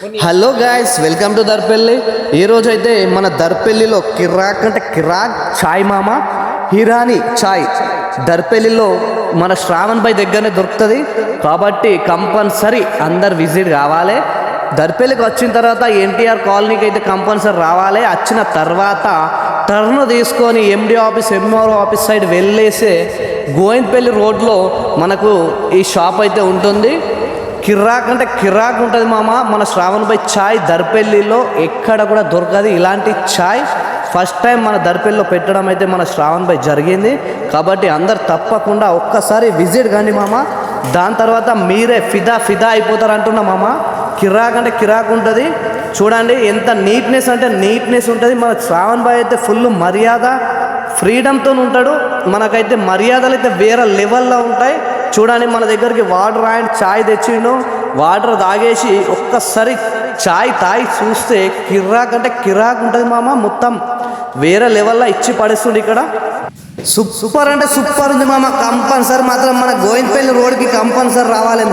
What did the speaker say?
Hello guys welcome to Darpalli ఈ అయితే మన దర్పల్లిలో కిరాక్ అంటే కిరాక్ చాయ్ మామ హిరాని చాయ్. దర్పల్లిలో మన శ్రావణ్ భాయ్ దగ్గరనే దొరుకుతుంది. కాబట్టి కంపల్సరీ అందరు విజిట్ కావాలి. దర్పల్లికి వచ్చిన తర్వాత ఎన్టీఆర్ కాలనీకి అయితే కంపల్సరీ రావాలి. వచ్చిన తర్వాత టర్న్ తీసుకొని MD office MRO office side వెళ్ళేసి గోవింద్పల్లి రోడ్లో మనకు ఈ షాప్ అయితే ఉంటుంది. కిర్రాక్ అంటే కిరాక్ ఉంటుంది మామ. మన శ్రావణ్ భాయ్ చాయ్ దర్పెల్లిలో ఎక్కడ కూడా దొరకదు. ఇలాంటి చాయ్ ఫస్ట్ టైం మన దర్పెల్లో పెట్టడం అయితే మన శ్రావణ్ భాయ్ జరిగింది. కాబట్టి అందరు తప్పకుండా ఒక్కసారి విజిట్ కానీ మామ. దాని తర్వాత మీరే ఫిదా ఫిదా అయిపోతారు అంటున్నా మామ. కిరాక్ అంటే కిరాక్ ఉంటుంది. చూడండి ఎంత నీట్నెస్ అంటే నీట్నెస్ ఉంటుంది. మన శ్రావణ్ భాయ్ అయితే ఫుల్ మర్యాద ఫ్రీడమ్తో ఉంటాడు. మనకైతే మర్యాదలు అయితే వేరే లెవెల్లో ఉంటాయి. చూడండి మన దగ్గరికి వాటర్ అండ్ చాయ్ తెచ్చిండు. వాటర్ తాగేసి ఒక్కసారి చాయ్ తాగి చూస్తే కిరాక్ అంటే కిరాక్ ఉంటుంది మామ మొత్తం. వేరే లెవెల్లో ఇచ్చి పడేస్తుంది ఇక్కడ. సూపర్ అంటే సూపర్ ఉంది మామ. కంపల్సరీ మాత్రం మన గోవిందపల్లి రోడ్కి కంపల్సరీ రావాలని